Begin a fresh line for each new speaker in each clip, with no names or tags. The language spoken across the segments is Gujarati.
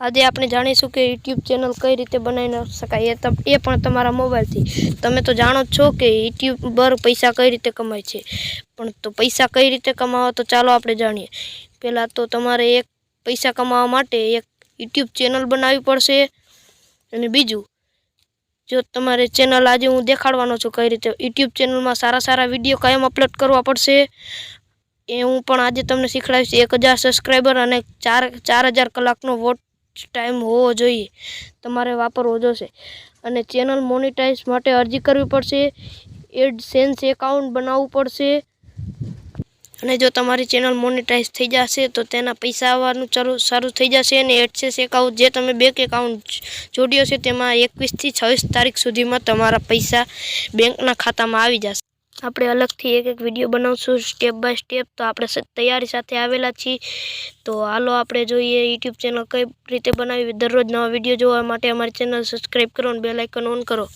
આજે આપણે જાણીશું કે યુટ્યુબ ચેનલ કઈ રીતે બનાવી શકાય. એ એ પણ તમારા મોબાઈલથી. તમે તો જાણો જ છો કે યુટ્યુબર પૈસા કઈ રીતે કમાય છે. પણ તો પૈસા કઈ રીતે કમાવા તો ચાલો આપણે જાણીએ. પહેલાં તો તમારે એક પૈસા કમાવા માટે એક યુટ્યુબ ચેનલ બનાવવી પડશે. અને બીજું, જો તમારે ચેનલ આજે હું દેખાડવાનો છું કઈ રીતે યુટ્યુબ ચેનલમાં સારા સારા વીડિયો કાયમ અપલોડ કરવા પડશે. એ હું પણ આજે તમને શીખડાવીશ. એક હજાર સબસ્ક્રાઈબર અને ચાર ચાર હજાર કલાકનો વોચ ટાઈમ હોવો જોઈએ. તમારે વાપરવો જોશે. અને ચેનલ મોનિટાઈઝ માટે અરજી કરવી પડશે. એડસેન્સ એકાઉન્ટ બનાવવું પડશે. અને જો તમારી ચેનલ મોનેટાઈઝ થઈ જશે, તો તેના પૈસા આવવાનું સારું થઈ જશે. અને એડસેન્સ એકાઉન્ટ જે તમે બેંક એકાઉન્ટ જોડ્યો છે, તેમાં એકવીસથી છવ્વીસ તારીખ સુધીમાં તમારા પૈસા બેંકના ખાતામાં આવી જશે. આપણે અલગથી એક એક વીડિયો બનાવશું સ્ટેપ બાય સ્ટેપ તો આપણે તૈયારી સાથે આવેલા છીએ. તો હાલો આપણે જોઈએ યુટ્યુબ ચેનલ કઈ રીતે બનાવી. દરરોજ નવા વીડિયો જોવા માટે અમારી ચેનલ સબસ્ક્રાઈબ કરો અને બેલાઇકન ઓન કરો.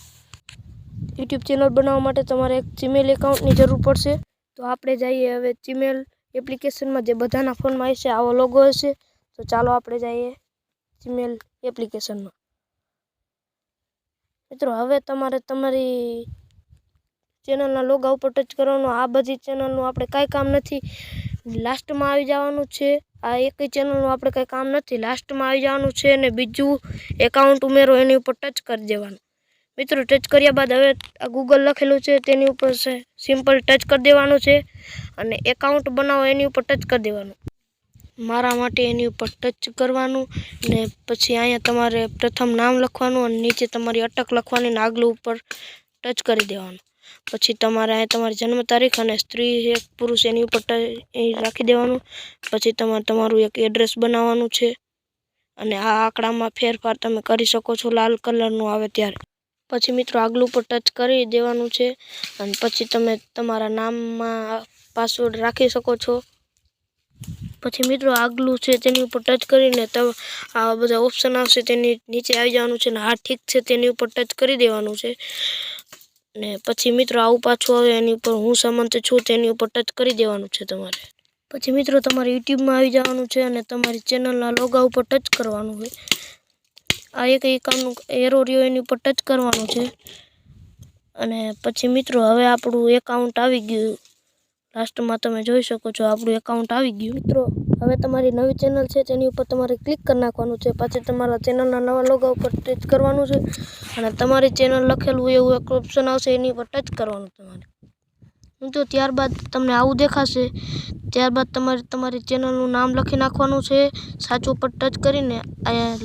યુટ્યુબ ચેનલ બનાવવા માટે તમારે એક જીમેલ એકાઉન્ટની જરૂર પડશે. તો આપણે જઈએ હવે જીમેલ એપ્લિકેશનમાં જે બધાના ફોનમાં હશે, આવો લોગો હશે. તો ચાલો આપણે જઈએ જીમેલ એપ્લિકેશનમાં મિત્રો, હવે તમારે તમારી ચેનલના લોગા ઉપર ટચ કરવાનું. આ બધી ચેનલનું આપણે કાંઈ કામ નથી. લાસ્ટમાં આવી જવાનું છે. આ એક ચેનલનું આપણે કાંઈ કામ નથી. લાસ્ટમાં આવી જવાનું છે અને બીજું એકાઉન્ટ ઉમેરો, એની ઉપર ટચ કરી દેવાનું. મિત્રો, ટચ કર્યા બાદ હવે આ ગૂગલ લખેલું છે, તેની ઉપર સિમ્પલ ટચ કરી દેવાનું છે અને એકાઉન્ટ બનાવો, એની ઉપર ટચ કરી દેવાનું. મારા માટે એની ઉપર ટચ કરવાનું ને પછી અહીંયા તમારે પ્રથમ નામ લખવાનું અને નીચે તમારી અટક લખવાની અને આગલું ઉપર ટચ કરી દેવાનું. પછી તમારે અહીંયા તમારી જન્મ તારીખ અને સ્ત્રી, એક પુરુષ એની ઉપર રાખી દેવાનું. પછી તમારે તમારું એક એડ્રેસ બનાવવાનું છે. અને આ આંકડામાં ફેરફાર તમે કરી શકો છો લાલ કલરનું આવે ત્યારે. પછી મિત્રો આગલું પર ટચ કરી દેવાનું છે. અને પછી તમે તમારા નામમાં પાસવર્ડ રાખી શકો છો. પછી મિત્રો આગલું છે તેની ઉપર ટચ કરીને આ બધા ઓપ્શન આવશે તેની નીચે આવી જવાનું છે અને હા ઠીક છે તેની ઉપર ટચ કરી દેવાનું છે. ને પછી મિત્રો આવું પાછું આવે એની ઉપર હું સામંત છું તેની ઉપર ટચ કરી દેવાનું છે તમારે. પછી મિત્રો તમારે યુટ્યુબમાં આવી જવાનું છે અને તમારી ચેનલના લોગા ઉપર ટચ કરવાનું હોય. આ એક એકાઉન્ટનું એરો રહ્યો એની ઉપર ટચ કરવાનું છે. અને પછી મિત્રો હવે આપણું એકાઉન્ટ આવી ગયું. લાસ્ટમાં તમે જોઈ શકો છો, આપણું એકાઉન્ટ આવી ગયું. મિત્રો, હવે તમારી નવી ચેનલ છે, તેની ઉપર તમારે ક્લિક કરી નાખવાનું છે. પછી તમારા ચેનલના નવા લોગો ઉપર ટચ કરવાનું છે અને તમારી ચેનલ લખેલું એવું એક ઓપ્શન આવશે, એની ઉપર ટચ કરવાનું તમારે. મિત્રો, ત્યારબાદ તમને આવું દેખાશે. ત્યારબાદ તમારે તમારી ચેનલનું નામ લખી નાખવાનું છે. સાચું ઉપર ટચ કરીને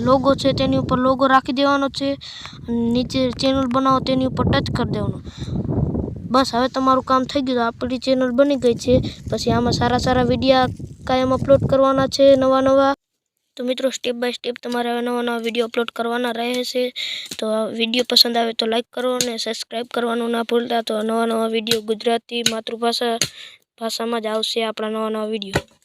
લોગો છે, તેની ઉપર લોગો રાખી દેવાનો છે. નીચે ચેનલ બનાવો, તેની ઉપર ટચ કરી દેવાનું. બસ, હવે તમારું કામ થઈ ગયું. આપણી ચેનલ બની ગઈ છે. પછી આમાં સારા સારા વિડીયા કાયમ અપલોડ કરવાના છે, નવા નવા. તો મિત્રો સ્ટેપ બાય સ્ટેપ તમારે હવે નવા નવા વીડિયો અપલોડ કરવાના રહે છે તો વીડિયો પસંદ આવે તો લાઈક કરો અને સબસ્ક્રાઈબ કરવાનું ના ભૂલતા. તો નવા નવા વીડિયો ગુજરાતી માતૃભાષા ભાષામાં જ આવશે આપણા નવા નવા વીડિયો